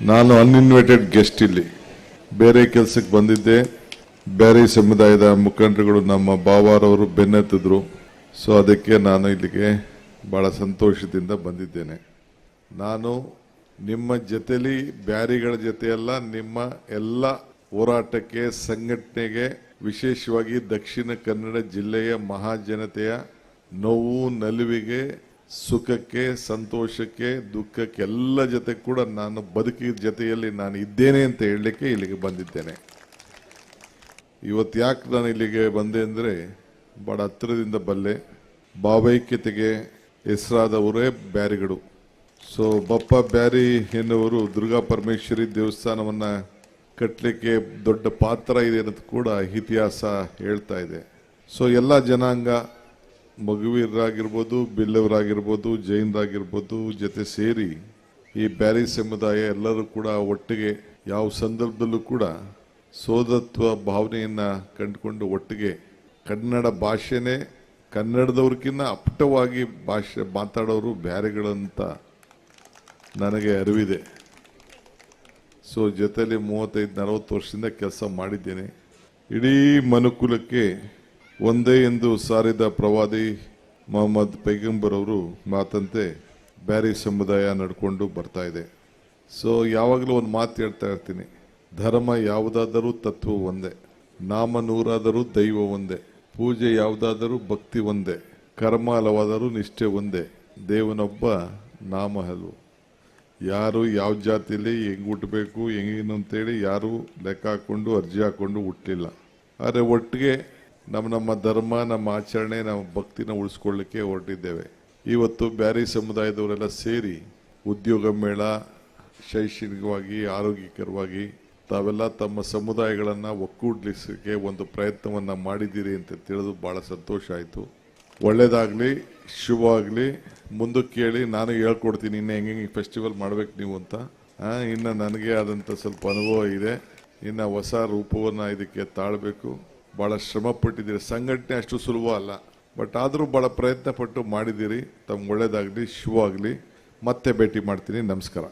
ನಾನು uninvited guest ಇಲ್ಲಿ. ಬೇರೆ ಕೆಲಸಕ್ಕೆ ಬಂದಿದ್ದೆ. ಬೇರೆ ಸಮುದಾಯದ ಮುಖಂಡರುಗಳು ನಮ್ಮ ಬಾವಾರವರು ಬೆನ್ನತ್ತಿದ್ರು. ಸೊ ಅದಕ್ಕೆ ನಾನು ಇಲ್ಲಿಗೆ ಬಹಳ ಸಂತೋಷದಿಂದ ಬಂದಿದ್ದೇನೆ. ನಾನು ನಿಮ್ಮ ಜೊತೆಲಿ ಬ್ಯಾರಿಗಳ ಜೊತೆಯಲ್ಲ, ನಿಮ್ಮ ಎಲ್ಲ ಹೋರಾಟಕ್ಕೆ, ಸಂಘಟನೆಗೆ, ವಿಶೇಷವಾಗಿ ದಕ್ಷಿಣ ಕನ್ನಡ ಜಿಲ್ಲೆಯ ಮಹಾಜನತೆಯ ನೋವು, ನಲಿವಿಗೆ ಸುಖಕ್ಕೆ, ಸಂತೋಷಕ್ಕೆ, ದುಃಖಕ್ಕೆ ಎಲ್ಲ ಜೊತೆ ಕೂಡ ನಾನು ಬದುಕಿದ ಜೊತೆಯಲ್ಲಿ ನಾನು ಇದ್ದೇನೆ ಅಂತ ಹೇಳಲಿಕ್ಕೆ ಇಲ್ಲಿಗೆ ಬಂದಿದ್ದೇನೆ. ಇವತ್ತು ಯಾಕೆ ನಾನು ಇಲ್ಲಿಗೆ ಬಂದೆ ಅಂದರೆ ಬಹಳ ಹತ್ತಿರದಿಂದ ಬಲ್ಲೆ ಭಾವೈಕ್ಯತೆಗೆ ಹೆಸರಾದವರೇ ಬ್ಯಾರಿಗಳು. ಸೊ ಬಪ್ಪ ಬ್ಯಾರಿ ಎನ್ನುವರು ದುರ್ಗಾ ಪರಮೇಶ್ವರಿ ದೇವಸ್ಥಾನವನ್ನು ಕಟ್ಟಲಿಕ್ಕೆ ದೊಡ್ಡ ಪಾತ್ರ ಇದೆ ಅನ್ನೋದು ಕೂಡ ಇತಿಹಾಸ ಹೇಳ್ತಾ ಇದೆ. ಸೊ ಎಲ್ಲ ಜನಾಂಗ ಮಗುವೀರರಾಗಿರ್ಬೋದು ಬಿಲ್ಲವರಾಗಿರ್ಬೋದು, ಜೈನರಾಗಿರ್ಬೋದು ಜೊತೆ ಸೇರಿ ಈ ಬ್ಯಾರಿ ಸಮುದಾಯ ಎಲ್ಲರೂ ಕೂಡ ಒಟ್ಟಿಗೆ ಯಾವ ಸಂದರ್ಭದಲ್ಲೂ ಕೂಡ ಸೋದತ್ವ ಭಾವನೆಯನ್ನು ಕಂಡುಕೊಂಡು ಒಟ್ಟಿಗೆ ಕನ್ನಡ ಭಾಷೆನೇ ಕನ್ನಡದವ್ರಿಗಿನ್ನ ಅಪ್ಪಟವಾಗಿ ಭಾಷೆ ಮಾತಾಡೋರು ಬ್ಯಾರೆಗಳಂತ ನನಗೆ ಅರಿವಿದೆ. ಸೊ ಜೊತೆಯಲ್ಲಿ ಮೂವತ್ತೈದು ನಲವತ್ತು ವರ್ಷದಿಂದ ಕೆಲಸ ಮಾಡಿದ್ದೇನೆ. ಇಡೀ ಮನುಕುಲಕ್ಕೆ ಒಂದೇ ಎಂದು ಸಾರಿದ ಪ್ರವಾದಿ ಮೊಹಮ್ಮದ್ ಪೈಗಂಬರ್ ಅವರು ಮಾತಂತೆ ಬ್ಯಾರಿ ಸಮುದಾಯ ನಡ್ಕೊಂಡು ಬರ್ತಾ ಇದೆ. ಸೊ ಯಾವಾಗಲೂ ಒಂದು ಮಾತು ಹೇಳ್ತಾ ಇರ್ತೀನಿ. ಧರ್ಮ ಯಾವುದಾದರೂ ತತ್ವ ಒಂದೇ, ನಾಮ ನೂರಾದರೂ ದೈವ ಒಂದೇ, ಪೂಜೆ ಯಾವುದಾದರೂ ಭಕ್ತಿ ಒಂದೇ, ಕರ್ಮ ಹಲವಾದರೂ ನಿಷ್ಠೆ ಒಂದೇ, ದೇವನೊಬ್ಬ ನಾಮ ಹಲವು ಯಾರು ಯಾವ ಜಾತಿಯಲ್ಲಿ ಹೆಂಗೆ ಹುಟ್ಟಬೇಕು ಹೆಂಗೇನು ಅಂತೇಳಿ ಯಾರು ಲೆಕ್ಕ ಹಾಕ್ಕೊಂಡು, ಅರ್ಜಿ ಹಾಕ್ಕೊಂಡು ಹುಟ್ಟಲಿಲ್ಲ ಆದರೆ ಒಟ್ಟಿಗೆ ನಮ್ಮ ನಮ್ಮ ಧರ್ಮ, ನಮ್ಮ ಆಚರಣೆ ನಮ್ಮ ಭಕ್ತಿನ ಉಳಿಸ್ಕೊಳ್ಳಿಕ್ಕೆ ಹೊರಟಿದ್ದೇವೆ. ಇವತ್ತು ಬ್ಯಾರಿ ಸಮುದಾಯದವರೆಲ್ಲ ಸೇರಿ ಉದ್ಯೋಗ ಮೇಳ, ಶೈಕ್ಷಣಿಕವಾಗಿ, ಆರೋಗ್ಯಕರವಾಗಿ ತಾವೆಲ್ಲ ತಮ್ಮ ಸಮುದಾಯಗಳನ್ನು ಒಕ್ಕೂಡ್ಲಿಸಕ್ಕೆ ಒಂದು ಪ್ರಯತ್ನವನ್ನು ಮಾಡಿದ್ದೀರಿ ಅಂತ ತಿಳಿದು ಭಾಳ ಸಂತೋಷ ಆಯಿತು. ಒಳ್ಳೆಯದಾಗಲಿ ಶುಭ ಆಗಲಿ. ಮುಂದಕ್ಕೆ ಕೇಳಿ ನಾನು ಹೇಳ್ಕೊಡ್ತೀನಿ, ಇನ್ನು ಹೆಂಗೆ ಫೆಸ್ಟಿವಲ್ ಮಾಡಬೇಕು ನೀವು ಅಂತ. ಇನ್ನು ನನಗೆ ಆದಂಥ ಸ್ವಲ್ಪ ಅನುಭವ ಇದೆ. ಇನ್ನು ಹೊಸ ರೂಪವನ್ನು ಇದಕ್ಕೆ ತಾಳಬೇಕು. ಭಾಳ ಶ್ರಮ ಪಟ್ಟಿದ್ದೀರಿ ಸಂಘಟನೆ ಅಷ್ಟು ಸುಲಭ ಅಲ್ಲ. ಬಟ್ ಆದರೂ ಭಾಳ ಪ್ರಯತ್ನ ಪಟ್ಟು ಮಾಡಿದ್ದೀರಿ. ತಮ್ಗೆ ಒಳ್ಳೇದಾಗಲಿ ಆಗಲಿ ಮತ್ತೆ ಭೇಟಿ ಮಾಡ್ತೀನಿ. ನಮಸ್ಕಾರ.